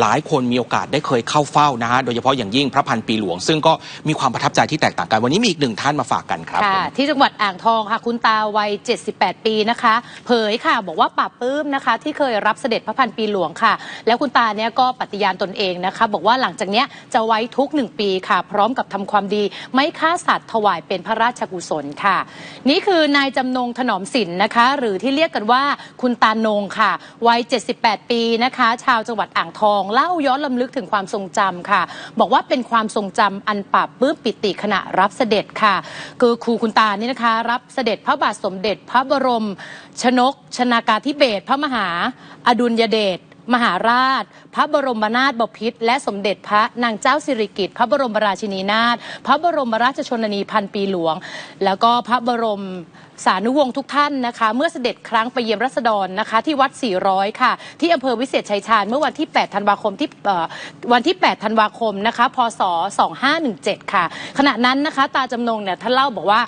หลายคนมีโอกาสได้เคยเข้าเฝ้านะฮะโดยเฉพาะอย่างยิ่งพระพันปีหลวง ซึ่งก็มีความประทับใจที่แตกต่างกัน วันนี้มีอีกหนึ่งท่านมาฝากกันครับค่ะผมที่จังหวัดอ่างทองค่ะ คุณตาวัย 78 ปีนะคะ เผยค่ะบอกว่าปราบปลื้มนะคะ ที่เคยรับเสด็จพระพันปีหลวงค่ะ แล้วคุณตาเนี่ยก็ปฏิญาณตนเองนะคะ บอกว่าหลังจากเนี้ยจะไว้ทุกหนึ่งปีค่ะ พร้อมกับทำความดีไม่ฆ่าสัตว์ถวายเป็นพระราชกุศลค่ะ นี่คือนายจำนงถนอมสินนะคะ หรือที่เรียกกันว่าคุณตานงค่ะวัย 78 ปีนะคะ ชาวจังหวัดอ่างทองเล่าย้อนลำลึกถึงความทรงจำค่ะ บอกว่าเป็นความทรงจำอันปราบปื้มปิติขณะรับเสด็จค่ะ คือครูคุณตานี่นะคะ รับเสด็จพระบาทสมเด็จพระบรม ชนก ชนากาธิเบศรพระมหา อดุลยเดชมหาราช พระบรมนาถบพิตรและสมเด็จพระนางเจ้าสิริกิติ์พระบรมราชินีนาถพระบรมราชชนนีพันปีหลวง แล้วก็พระบรม สานุวงศ์ทุกท่านนะคะ เมื่อเสด็จครั้งไปเยี่ยมรัษฎรนะคะ ที่วัด 400 ค่ะ ที่อำเภอวิเศษชัยชาญเมื่อวันที่ 8 ธันวาคมที่วันที่ 8 ธันวาคมนะคะ พศ 2517 ค่ะ ขณะนั้นนะคะตาจำนงเนี่ยท่านเล่าบอกว่า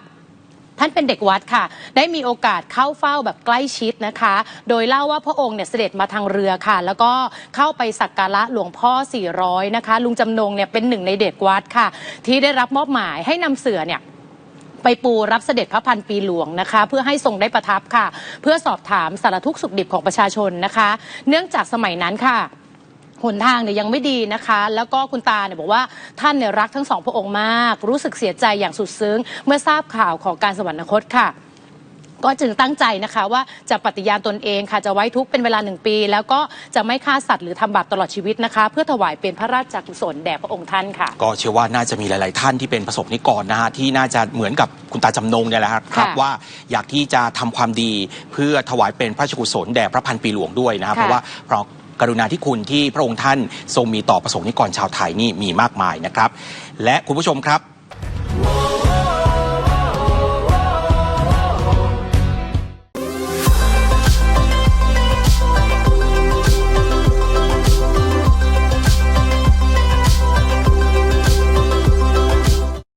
ท่านเป็นเด็กวัดค่ะ ได้มีโอกาสเข้าเฝ้าแบบใกล้ชิดนะคะ โดยเล่าว่าพระองค์เนี่ยเสด็จมาทางเรือค่ะ แล้วก็เข้าไปสักการะหลวงพ่อ 400 นะคะ ลุงจำนงเนี่ยเป็นหนึ่งในเด็กวัดค่ะ ที่ได้รับมอบหมายให้นำเสือเนี่ย ไปปูรับเสด็จพระพันปีหลวงนะคะ เพื่อให้ทรงได้ประทับค่ะ เพื่อสอบถามสารทุกข์สุขดิบของประชาชนนะคะ เนื่องจากสมัยนั้นค่ะหนทางเนี่ยยังไม่ดีนะคะ แล้วก็คุณตาเนี่ยบอกว่าท่านเนี่ยรักทั้งสองพระองค์มาก รู้สึกเสียใจอย่างสุดซึ้ง เมื่อทราบข่าวของการสวรรคตค่ะ ก็จึงตั้งใจนะคะว่าจะปฏิญาณตนเองค่ะจะไว้ทุกข์เป็นเวลาหนึ่งปี แล้วก็จะไม่ฆ่าสัตว์หรือทำบาปตลอดชีวิตนะคะ เพื่อถวายเป็นพระราชกุศลแด่พระองค์ท่านค่ะ ก็เชื่อว่าน่าจะมีหลาย ๆ ท่านที่เป็นประสบนิกรนะฮะที่น่าจะเหมือนกับคุณตาจำนงเนี่ยแหละครับค่ะว่าอยากที่จะทำความดีเพื่อถวายเป็นพระราชกุศลแด่พระพันปีหลวงด้วยนะครับค่ะ เพราะว่าเพราะกรุณาธิคุณที่พระองค์ท่านทรงมีต่อประสบนิกรชาวไทยนี่มีมากมายนะครับ และคุณผู้ชมครับ